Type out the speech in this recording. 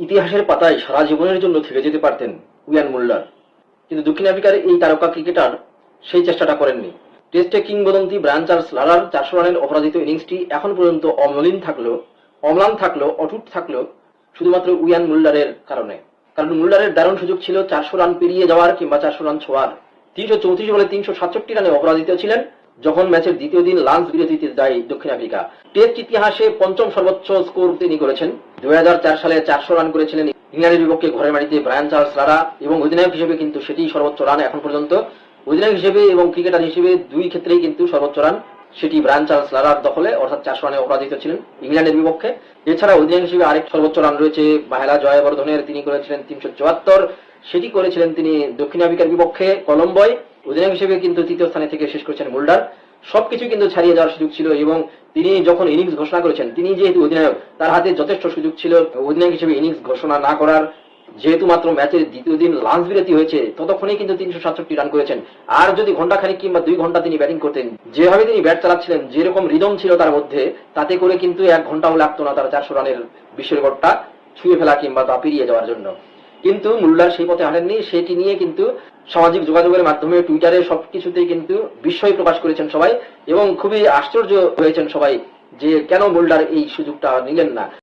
ইতিহাসের পাতায় সারা জীবনের জন্য থেকে যেতে পারতেন উইয়ান মুল্লার। কিন্তু দক্ষিণ আফ্রিকার এই তারকা ক্রিকেটার সেই চেষ্টাটা করেননি। টেস্টে কিংবদন্তি ব্রায়ান চার্লস লারার চারশো রানের অপরাজিত ইনিংসটি এখন পর্যন্ত অমলিন থাকল অম্লান থাকল অটুট থাকল শুধুমাত্র উইয়ান মুল্লারের কারণে। কারণ মুল্লারের দারুণ সুযোগ ছিল চারশো রান পেরিয়ে যাওয়ার কিংবা চারশো রান ছোঁয়ার। তিনশো চৌত্রিশ বলে তিনশো সাতষট্টি রানে অপরাজিত ছিলেন যখন ম্যাচের দ্বিতীয় দিন লাঞ্চ বিরতিতে যায় দক্ষিণ আফ্রিকা। টেস্ট ইতিহাসে পঞ্চম সর্বোচ্চ স্কোর তিনি করেছেন। দুই সালে চারশো রান করেছিলেন ইংল্যান্ডের বিপক্ষে ঘরের মাটিতে ব্রায়ান চার্লস লারা এবং অধিনায়ক হিসেবে কিন্তু সেটি সর্বোচ্চ রান এখন পর্যন্ত। অধিনায়ক হিসেবে এবং ক্রিকেটার হিসেবে দুই ক্ষেত্রেই কিন্তু সর্বোচ্চ রান। সেটি ব্রায়ান চার্লস লারার দখলে, অর্থাৎ চারশো রানে অপরাজিত ছিলেন ইংল্যান্ডের বিপক্ষে। এছাড়া অধিনায়ক হিসেবে আরেক সর্বোচ্চ রান রয়েছে বাহেলা জয়বর্ধনের। তিনি করেছিলেন তিনশো চুয়াত্তর। সেটি করেছিলেন তিনি দক্ষিণ আফ্রিকার বিপক্ষে কলম্বোয়। অধিনায়ক হিসেবে কিন্তু তৃতীয় স্থানে থেকে শেষ করেছেন মুল্ডার সবকিছু কিন্তু ছাড়িয়ে যাওয়ার সুযোগ ছিল এবং তিনি যখন ইনিংস ঘোষণা করেছেন, তিনি যেহেতু অধিনায়ক, তার হাতে যথেষ্ট সুযোগ ছিল। অধিনায়ক হিসেবে ইনিংস ঘোষণা না করার যেহেতু মাত্র ম্যাচের দ্বিতীয় দিন লাঞ্চ বিরতি হয়েছে ততক্ষণে কিন্তু তিনশো সাতষট্টি রান করেছেন। আর যদি ঘণ্টা খানিক কিংবা দুই ঘণ্টা তিনি ব্যাটিং করতেন, যেভাবে তিনি ব্যাট চালাচ্ছিলেন, যেরকম রিদম ছিল তার মধ্যে, তাতে করে কিন্তু এক ঘন্টাও লাগতো না তার চারশো রানের বিশ্ব রেকর্ডটা ছুঁয়ে ফেলা কিংবা তা পেরিয়ে যাওয়ার জন্য। কিন্তু মুল্লার সেই পথে হাঁটেননি সেটি নিয়ে কিন্তু সামাজিক যোগাযোগের মাধ্যমে টুইটারে সবকিছুতেই কিন্তু বিস্ময় প্রকাশ করেছেন সবাই এবং খুবই আশ্চর্য হয়েছেন সবাই যে কেন মুল্লার এই সুযোগটা নিলেন না।